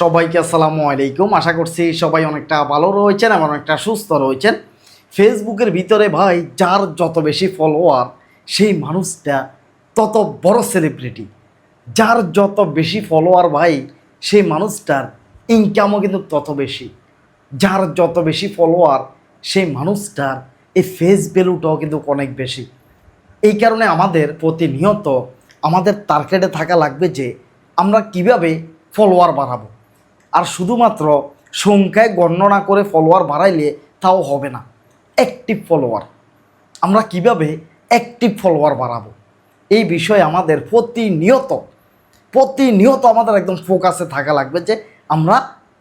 সবাইকে আসসালামু আলাইকুম। আশা করছি সবাই অনেকটা ভালো রয়েছেন এবং অনেকটা সুস্থ রয়েছেন। ফেসবুকের ভিতরে ভাই, যার যত বেশি ফলোয়ার সেই মানুষটা তত বড় সেলিব্রিটি যার যত বেশি ফলোয়ার ভাই, সেই মানুষটার ইনকামও কিন্তু তত বেশি। যার যত বেশি ফলোয়ার সেই মানুষটার এই ফেস ভ্যালুটাও কিন্তু অনেক বেশি। এই কারণে আমাদের প্রতিনিয়ত আমাদের টার্গেটে থাকা লাগবে যে আমরা কীভাবে ফলোয়ার বাড়াবো। আর শুধুমাত্র সংখ্যায় গণনা করে ফলোয়ার বাড়াইলে তাও হবে না। অ্যাক্টিভ ফলোয়ার আমরা কীভাবে অ্যাক্টিভ ফলোয়ার বাড়াবো? এই বিষয়ে আমাদের প্রতিনিয়ত প্রতিনিয়ত আমাদের একদম ফোকাসে থাকা লাগবে যে আমরা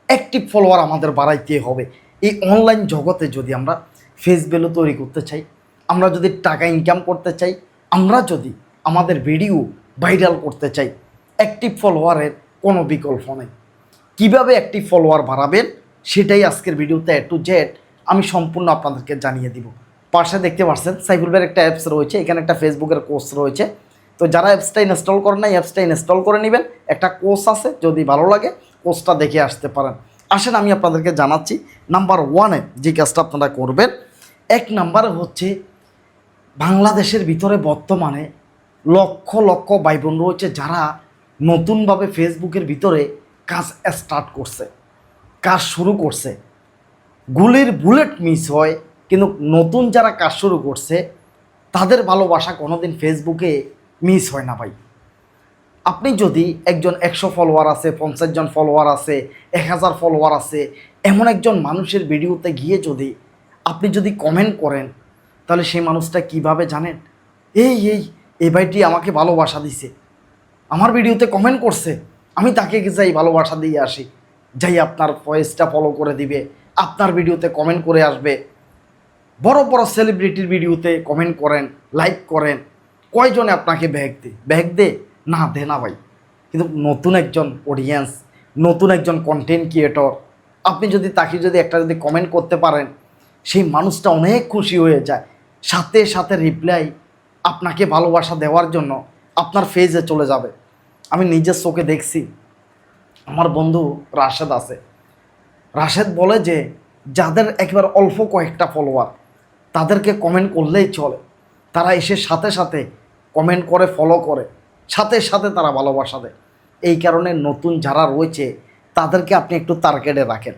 অ্যাক্টিভ ফলোয়ার আমাদের বাড়াইতে হবে। এই অনলাইন জগতে যদি আমরা ফেস ভ্যালু তৈরি করতে চাই, আমরা যদি টাকা ইনকাম করতে চাই, আমরা যদি আমাদের ভিডিও ভাইরাল করতে চাই অ্যাক্টিভ ফলোয়ারের কোনো বিকল্প নেই। কীভাবে একটি ফলোয়ার বাড়াবেন, সেটাই আজকের ভিডিওতে এ টু জেড আমি সম্পূর্ণ আপনাদেরকে জানিয়ে দিব। পাশে দেখতে পাচ্ছেন, সাইফুল ভাইয়ের একটা অ্যাপস রয়েছে, এখানে একটা ফেসবুকের কোর্স রয়েছে। তো যারা অ্যাপসটা ইনস্টল করেন না অ্যাপসটা ইনস্টল করে নেবেন। একটা কোর্স আছে, যদি ভালো লাগে কোর্সটা দেখে আসতে পারেন। আসেন, আমি আপনাদেরকে জানাচ্ছি নাম্বার ওয়ানে যে কাজটা আপনারা করবেন, এক নাম্বার হচ্ছে বাংলাদেশের ভিতরে বর্তমানে লক্ষ লক্ষ ভাই বোন রয়েছে যারা নতুনভাবে ফেসবুকের ভিতরে কাজ স্টার্ট করছে, কাজ শুরু করছে। গুলির বুলেট মিস হয়, কিন্তু নতুন যারা কাজ শুরু করছে, তাদের ভালোবাসা কোনোদিন ফেসবুকে মিস হয় না ভাই। আপনি যদি একজন একশো ফলোয়ার আছে, পঞ্চাশ জন ফলোয়ার আছে, এক হাজার ফলোয়ার আছে, এমন একজন মানুষের ভিডিওতে গিয়ে যদি আপনি যদি কমেন্ট করেন, তাহলে সেই মানুষটা কীভাবে জানেন? এই এই এই ভাইটি আমাকে ভালোবাসা দিছে। আমার ভিডিওতে কমেন্ট করছে। আমি তাকে যাই ভালোবাসা দিয়ে আসি, যাই আপনার ভয়েসটা ফলো করে দিবে, আপনার ভিডিওতে কমেন্ট করে আসবে। বড় বড় সেলিব্রিটির ভিডিওতে কমেন্ট করেন লাইক করেন। কয়জনে আপনাকে ব্যাগ দে ব্যাগ দে না দে না ভাই। কিন্তু নতুন একজন অডিয়েন্স নতুন একজন কন্টেন্ট ক্রিয়েটর আপনি যদি তাকে যদি একটা যদি কমেন্ট করতে পারেন, সেই মানুষটা অনেক খুশি হয়ে যায়। সাথে সাথে রিপ্লাই আপনাকে ভালোবাসা দেওয়ার জন্য আপনার ফেজে চলে যাবে। আমি নিজের চোখে দেখছি। আমার বন্ধু রাশেদ আছে। রাশেদ বলে যে, যাদের একবার অল্প কয়েকটা ফলোয়ার তাদেরকে কমেন্ট করলেই চলে। তারা এসে সাথে সাথে কমেন্ট করে ফলো করে। সাথে সাথে তারা ভালোবাসা দেয়। এই কারণে নতুন যারা রয়েছে, তাদেরকে আপনি একটু টার্গেটে রাখেন।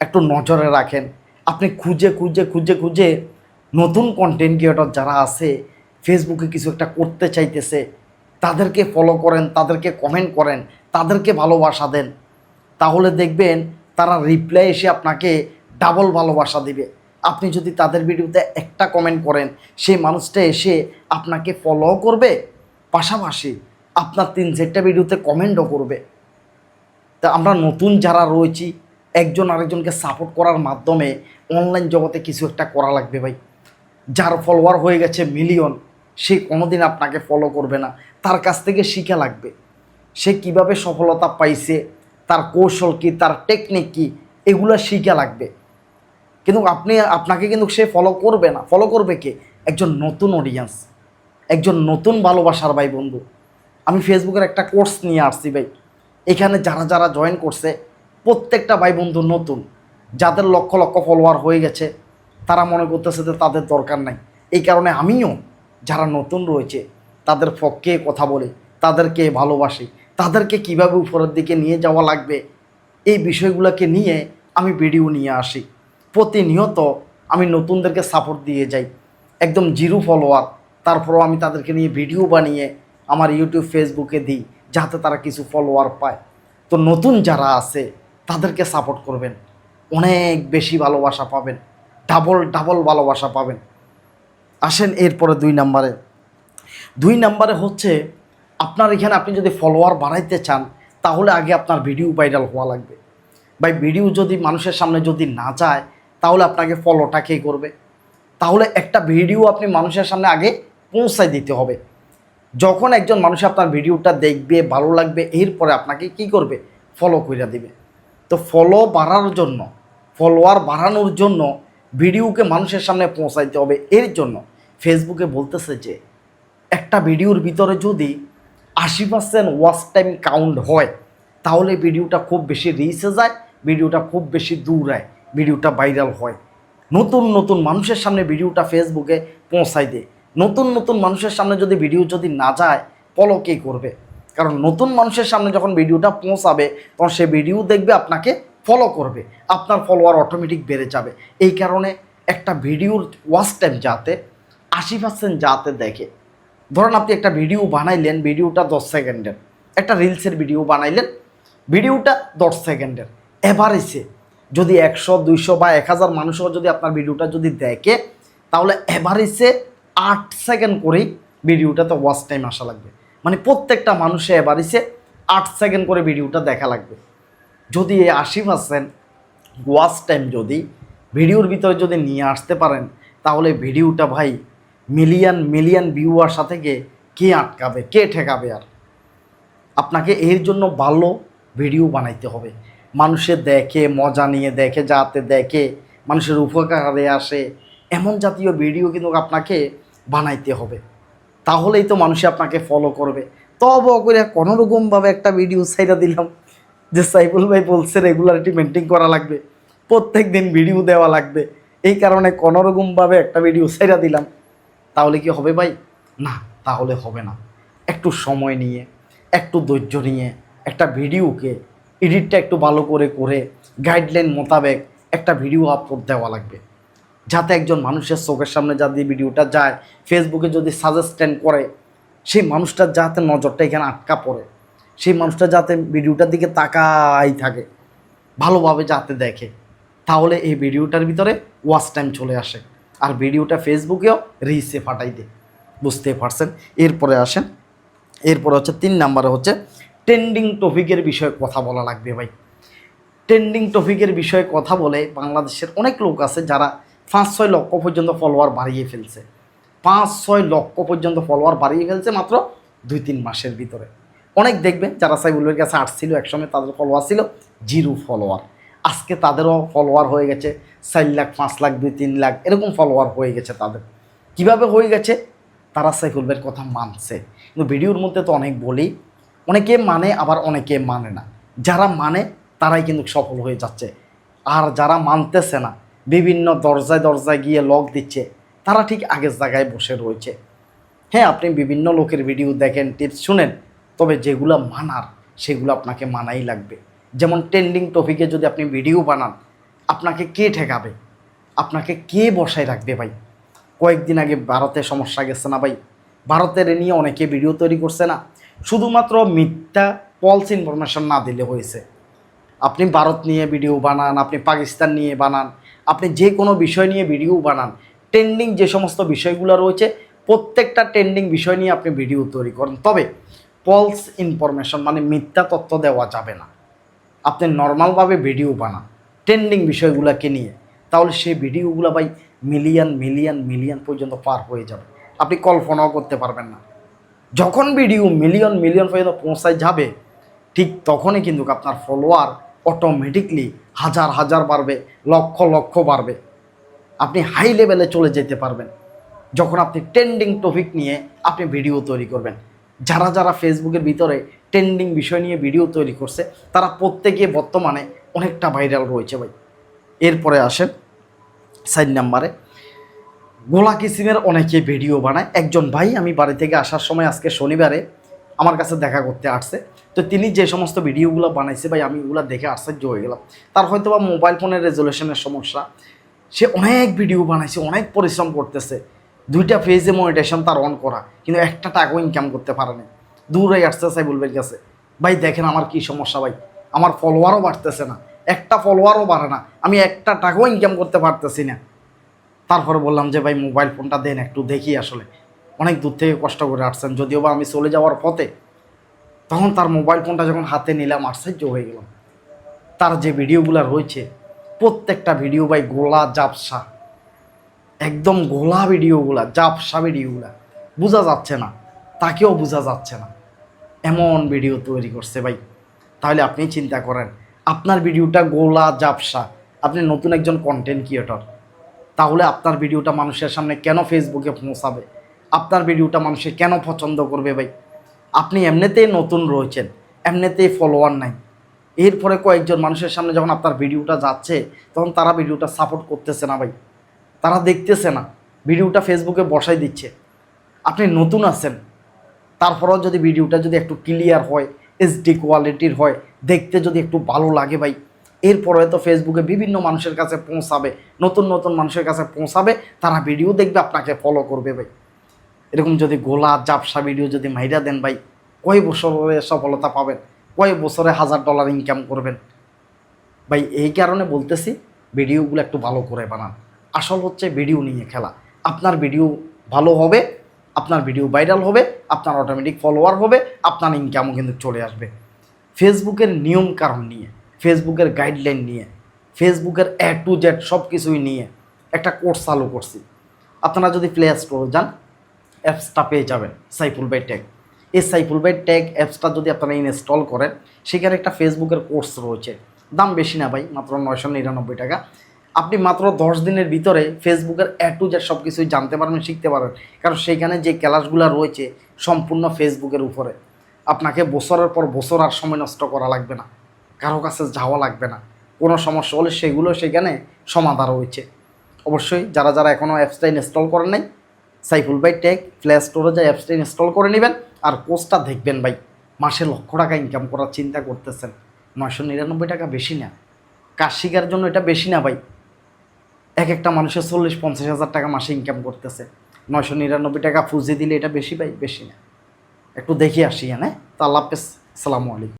একটু নজরে রাখেন। আপনি খুঁজে খুঁজে খুঁজে খুঁজে নতুন কন্টেন্ট ক্রিয়েটর যারা আছে ফেসবুকে কিছু একটা করতে চাইতেছে তাদেরকে ফলো করেন, তাদেরকে কমেন্ট করেন, তাদেরকে ভালোবাসা দেন, তাহলে দেখবেন তারা রিপ্লাই এসে আপনাকে ডাবল ভালোবাসা দিবে। আপনি যদি তাদের ভিডিওতে একটা কমেন্ট করেন, সেই মানুষটা এসে আপনাকে ফলো করবে, পাশাপাশি আপনার তিন চারটা ভিডিওতে কমেন্টও করবে। তা আমরা নতুন যারা রয়েছি, একজন আরেকজনকে সাপোর্ট করার মাধ্যমে অনলাইন জগতে কিছু একটা করা লাগবে ভাই। যার ফলোয়ার হয়ে গেছে মিলিয়ন সে কোনোদিন আপনাকে ফলো করবে না। তার কাছ থেকে শিখা লাগবে। সে কীভাবে সফলতা পাইছে, তার কৌশল কি, তার টেকনিক কি, এগুলো শিখা লাগবে। কিন্তু আপনি, আপনাকে কিন্তু সে ফলো করবে না। ফলো করবে কে? একজন নতুন অডিয়েন্স একজন নতুন ভালোবাসার ভাই বন্ধু। আমি ফেসবুকের একটা কোর্স নিয়ে আসছি ভাই। এখানে যারা যারা জয়েন করছে, প্রত্যেকটা ভাই বন্ধু নতুন। যাদের লক্ষ লক্ষ ফলোয়ার হয়ে গেছে, তারা মনে করতেছে যে তাদের দরকার নাই। এই কারণে আমিও যারা নতুন রয়েছে, তাদের পক্ষে কথা বলে, তাদেরকে ভালোবাসি, তাদেরকে কীভাবে উপরের দিকে নিয়ে যাওয়া লাগবে, এই বিষয়গুলোকে নিয়ে আমি ভিডিও নিয়ে আসি। প্রতিনিয়ত আমি নতুনদেরকে সাপোর্ট দিয়ে যাই। একদম জিরো ফলোয়ার তারপরও আমি তাদেরকে নিয়ে ভিডিও বানিয়ে আমার ইউটিউব ফেসবুকে দিই, যাতে তারা কিছু ফলোয়ার পায়। তো নতুন যারা আছে, তাদেরকে সাপোর্ট করবেন। অনেক বেশি ভালোবাসা পাবেন। ডাবল ডাবল ভালোবাসা পাবেন। আসেন এরপরে দুই নাম্বারে। দুই নাম্বারে হচ্ছে, আপনার এখানে আপনি যদি ফলোয়ার বাড়াইতে চান, তাহলে আগে আপনার ভিডিও ভাইরাল হওয়া লাগবে। ভাই ভিডিও যদি মানুষের সামনে যদি না যায়, তাহলে আপনাকে ফলোটা কে করবে? তাহলে একটা ভিডিও আপনি মানুষের সামনে আগে পৌঁছায় দিতে হবে। যখন একজন মানুষ আপনার ভিডিওটা দেখবে, ভালো লাগবে, এরপরে আপনাকে কি করবে? ফলো করে দিবে। তো ফলো বাড়ানোর জন্য ফলোয়ার বাড়ানোর জন্য ভিডিওকে মানুষের সামনে পৌঁছাইতে হবে, এর জন্য। ফেসবুকে বলতেছে যে, একটা ভিডিওর ভিতরে যদি আশি পার্সেন্ট ওয়াচ টাইম কাউন্ট হয়, তাহলে ভিডিওটা খুব বেশি রিচে যায়, ভিডিওটা খুব বেশি দূরায় ভিডিওটা ভাইরাল হয়। নতুন নতুন মানুষের সামনে ভিডিওটা ফেসবুকে পৌঁছাই দেয়। নতুন নতুন মানুষের সামনে যদি ভিডিও যদি না যায় ফলো কে করবে? কারণ নতুন মানুষের সামনে যখন ভিডিওটা পৌঁছাবে, তখন সে ভিডিও দেখবে, আপনাকে ফলো করবে। আপনার ফলোয়ার অটোমেটিক বেড়ে যাবে। এই কারণে একটা ভিডিওর ওয়াচ টাইম যাতে আশি পার্সেন্ট যাতে দেখে। ধরুন আপনি একটা ভিডিও বানাইলেন ভিডিওটা দশ সেকেন্ডের একটা রিলসের ভিডিও বানাইলেন ভিডিওটা দশ সেকেন্ডের এভারেজে যদি একশো, দুইশো বা এক হাজার মানুষও যদি আপনার ভিডিওটা যদি দেখে, তাহলে এভারেজে আট সেকেন্ড করেই ভিডিওটাতে ওয়াচ টাইম আসা লাগবে। মানে প্রত্যেকটা মানুষে এভারেজে আট সেকেন্ড করে ভিডিওটা দেখা লাগবে। যদি এই আশি পার্সেন্ট ওয়াচ টাইম যদি ভিডিওর ভিতরে যদি নিয়ে আসতে পারেন, তাহলে ভিডিওটা ভাই মিলিয়ন মিলিয়ন ভিউয়ার সাথে কে কে আটকাবে, কে ঠেকাবে আর? আপনাকে এর জন্য ভালো ভিডিও বানাইতে হবে। মানুষের দেখে, মজা নিয়ে দেখে, যাতে দেখে, মানুষের উপকারে আসে, এমন জাতীয় ভিডিও কিন্তু আপনাকে বানাইতে হবে। তাহলেই তো মানুষে আপনাকে ফলো করবে। তব করে কোনোরকমভাবে একটা ভিডিও ছাইরা দিলাম, যে সাইফুল ভাই বলছে রেগুলারিটি মেনটেন করা লাগবে প্রত্যেক দিন ভিডিও দেওয়া লাগবে। এই কারণে কোনোরকমভাবে একটা ভিডিও ছাইরা দিলাম। তাহলে কি হবে ভাই? না, তাহলে হবে না। একটু সময় নিয়ে, একটু ধৈর্য নিয়ে, একটা ভিডিওকে এডিটটা একটু ভালো করে করে গাইডলাইন মোতাবেক একটা ভিডিও আপলোড দেওয়া লাগবে। যাতে একজন মানুষের চোখের সামনে যা দিয়ে ভিডিওটা যায় ফেসবুকে যদি সাজেস্টেন্ট করে, সেই মানুষটার যাতে নজরটা এখানে আটকা পড়ে, সেই মানুষটা যাতে ভিডিওটার দিকে তাকাই থাকে, ভালোভাবে যাতে দেখে, তাহলে এই ভিডিওটার ভিতরে ওয়াচ টাইম চলে আসে। আর ভিডিওটা ফেসবুকেও রিসে ফাটাই দে। বুঝতে পারছেন? এরপরে আসেন। এরপরে হচ্ছে তিন নাম্বারে হচ্ছে ট্রেন্ডিং টপিকের বিষয়ে কথা বলা লাগবে ভাই। ট্রেন্ডিং টপিকের বিষয়ে কথা বলে বাংলাদেশের অনেক লোক আছে যারা পাঁচ ছয় লক্ষ পর্যন্ত ফলোয়ার বাড়িয়ে ফেলছে। পাঁচ ছয় লক্ষ পর্যন্ত ফলোয়ার বাড়িয়ে ফেলছে মাত্র দুই তিন মাসের ভিতরে। অনেক দেখবেন যারা সাইবুলের কাছে আসছিল একসময় তাদের ফলোয়ার ছিল জিরো ফলোয়ার আজকে তাদেরও ফলোয়ার হয়ে গেছে, চার লাখ, পাঁচ লাখ, দুই, তিন লাখ, এরকম ফলোয়ার হয়ে গেছে তাদের। কীভাবে হয়ে গেছে? তারা সাইফুল ভাইয়ের কথা মানছে। কিন্তু ভিডিওর মধ্যে তো অনেক বলি, অনেকে মানে আবার অনেকে মানে না। যারা মানে তারাই কিন্তু সফল হয়ে যাচ্ছে। আর যারা মানতেছে না, বিভিন্ন দরজায় দরজায় গিয়ে লক দিচ্ছে, তারা ঠিক আগের জায়গায় বসে রয়েছে। হ্যাঁ আপনি বিভিন্ন লোকের ভিডিও দেখেন টিপস শুনেন, তবে যেগুলো মানার, সেগুলো আপনাকে মানাই লাগবে। যেমন ট্রেন্ডিং টপিকে যদি আপনি ভিডিও বানান, আপনাকে কে ঠেকাবে? আপনাকে কে বসায় রাখবে ভাই? কয়েকদিন আগে ভারতে সমস্যা গেছে না ভাই? ভারতের নিয়ে অনেকে ভিডিও তৈরি করছে না। শুধুমাত্র মিথ্যা ফলস ইনফরমেশন না দিলে হয়েছে। আপনি ভারত নিয়ে ভিডিও বানান, আপনি পাকিস্তান নিয়ে বানান, আপনি যে কোনো বিষয় নিয়ে ভিডিও বানান ট্রেন্ডিং যে সমস্ত বিষয়গুলো রয়েছে, প্রত্যেকটা ট্রেন্ডিং বিষয় নিয়ে আপনি ভিডিও তৈরি করেন। তবে ফলস ইনফরমেশন মানে মিথ্যা তথ্য দেওয়া যাবে না। আপনি নর্মালভাবে ভিডিও বানান ট্রেন্ডিং বিষয়গুলোকে নিয়ে, তাহলে সেই ভিডিওগুলো ভাই মিলিয়ন মিলিয়ন মিলিয়ন পর্যন্ত পার হয়ে যাবে। আপনি কল্পনাও করতে পারবেন না। যখন ভিডিও মিলিয়ন মিলিয়ন পর্যন্ত পৌঁছায় যাবে, ঠিক তখনই কিন্তু আপনার ফলোয়ার অটোমেটিকলি হাজার হাজার বাড়বে, লক্ষ লক্ষ বাড়বে। আপনি হাই লেভেলে চলে যেতে পারবেন। যখন আপনি ট্রেন্ডিং টপিক নিয়ে আপনি ভিডিও তৈরি করবেন। যারা যারা ফেসবুকের ভিতরে ট্রেন্ডিং বিষয় নিয়ে ভিডিও তৈরি করছে, তারা প্রত্যেকে বর্তমানে অনেকটা ভাইরাল রয়েছে ভাই। এরপরে আসেন সাইড নাম্বারে গোলা কিসিমের অনেকে ভিডিও বানায়। একজন ভাই আমি বাড়ি থেকে আসার সময় আজকে শনিবারে আমার কাছে দেখা করতে আসছে। তো তিনি যে সমস্ত ভিডিওগুলো বানাইছে ভাই, আমি ওগুলো দেখে আশ্চর্য হয়ে গেলাম। তার হয়তো বা মোবাইল ফোনের রেজলিউশনের সমস্যা। সে অনেক ভিডিও বানাইছে, অনেক পরিশ্রম করতেছে। দুইটা ফেজে মনিটেশন তার অন করা, কিন্তু একটা টাকাও ইনকাম করতে পারেনি। দূরে আসতে চাই বলবে গেছে ভাই, দেখেন আমার কি সমস্যা ভাই। আমার ফলোয়ারও বাড়তেছে না। একটা ফলোয়ারও বাড়ে না। আমি একটা টাকাও ইনকাম করতে পারতেছি না। তারপরে বললাম যে, ভাই মোবাইল ফোনটা দেন একটু দেখি আসলে। অনেক দূর থেকে কষ্ট করে আসছেন। যদিও বা আমি চলে যাওয়ার পথে, তখন তার মোবাইল ফোনটা যখন হাতে নিলাম, আশ্চর্য হয়ে গেলাম। তার যে ভিডিওগুলো রয়েছে, প্রত্যেকটা ভিডিও ভাই গোলা জাপসা। একদম গোলা ভিডিওগুলা, জাপসা ভিডিওগুলা। বোঝা যাচ্ছে না। তাকেও বোঝা যাচ্ছে না। এমন ভিডিও তৈরি করছে ভাই। তাহলে আপনি চিন্তা করেন, আপনার ভিডিওটা গোলা জাপসা, আপনি নতুন একজন কন্টেন্ট ক্রিয়েটর তাহলে আপনার ভিডিওটা মানুষের সামনে কেন ফেসবুকে পৌঁছাবে? আপনার ভিডিওটা মানুষে কেন পছন্দ করবে ভাই? আপনি এমনিতেই নতুন রয়েছেন, এমনিতেই ফলোয়ার নাই। এরপরে কয়েকজন মানুষের সামনে যখন আপনার ভিডিওটা যাচ্ছে, তখন তারা ভিডিওটা সাপোর্ট করতেছে না ভাই। তারা দেখতেছে না, ভিডিওটা ফেসবুকে বসাই দিচ্ছে। আপনি নতুন আছেন তারপরেও যদি ভিডিওটা যদি একটু ক্লিয়ার হয় এইচডি কোয়ালিটির হয়, দেখতে যদি একটু ভালো লাগে ভাই, এরপরে তো ফেসবুকে বিভিন্ন মানুষের কাছে পৌঁছাবে, নতুন নতুন মানুষের কাছে পৌঁছাবে, তারা ভিডিও দেখবে, আপনাকে ফলো করবে ভাই। এরকম যদি গোলা জাপসা ভিডিও যদি মাইরা দেন ভাই, কয় বছরে সফলতা পাবেন? কয় বছরে হাজার ডলার ইনকাম করবেন? ভাই, এই কারণে বলতেছি ভিডিওগুলো একটু ভালো করে বানান। আসল হচ্ছে ভিডিও নিয়ে খেলা। আপনার ভিডিও ভালো হবে আপনার ভিডিও ভাইরাল হবে, আপনার অটোমেটিক ফলোয়ার হবে, আপনার ইনকামও কিন্তু চলে আসবে। ফেসবুকের নিয়ম কারণ নিয়ে ফেসবুকের গাইডলাইন নিয়ে ফেসবুকের এ টু জেড সব কিছুই নিয়ে একটা কোর্স চালু করছি। আপনারা যদি প্লে স্টোরে যান অ্যাপসটা পেয়ে যাবেন সাইফুল বাই ট্যাগ এই সাইফুল বাই ট্যাগ অ্যাপসটা যদি আপনারা ইনস্টল করেন, সেখানে একটা ফেসবুকের কোর্স রয়েছে। দাম বেশি না ভাই, মাত্র নয়শো নিরানব্বই টাকা। আপনি মাত্র দশ দিনের ভিতরে ফেসবুকের এ টু জেড সব কিছুই জানতে পারবেন, শিখতে পারবেন। কারণ সেইখানে যে ক্লাসগুলো রয়েছে, সম্পূর্ণ ফেসবুকের উপরে। আপনাকে বছরের পর বছর আর সময় নষ্ট করা লাগবে না। কারও কাছে যাওয়া লাগবে না। কোনো সমস্যা হলে সেগুলো সেখানে সমাধান রয়েছে। অবশ্যই যারা যারা এখনও অ্যাপসটা ইনস্টল করেন নাই, সাইফুল বাই টেক প্লে স্টোরে যা অ্যাপসটা ইনস্টল করে নেবেন আর কোর্সটা দেখবেন ভাই। মাসে লক্ষ টাকা ইনকাম করার চিন্তা করতেছেন। নয়শো নিরানব্বই টাকা বেশি না। কাজ শিকার জন্য এটা বেশি না ভাই। এক একটা মানুষের চল্লিশ, পঞ্চাশ হাজার টাকা মাসে ইনকাম করতেছে। নয়শো নিরানব্বই টাকা ফুজি দিলে এটা বেশি পাই বেশি না। একটু দেখি আসি হ্যাঁ? তো আল্লাহ হাফেজ। সালামু আলাইকুম।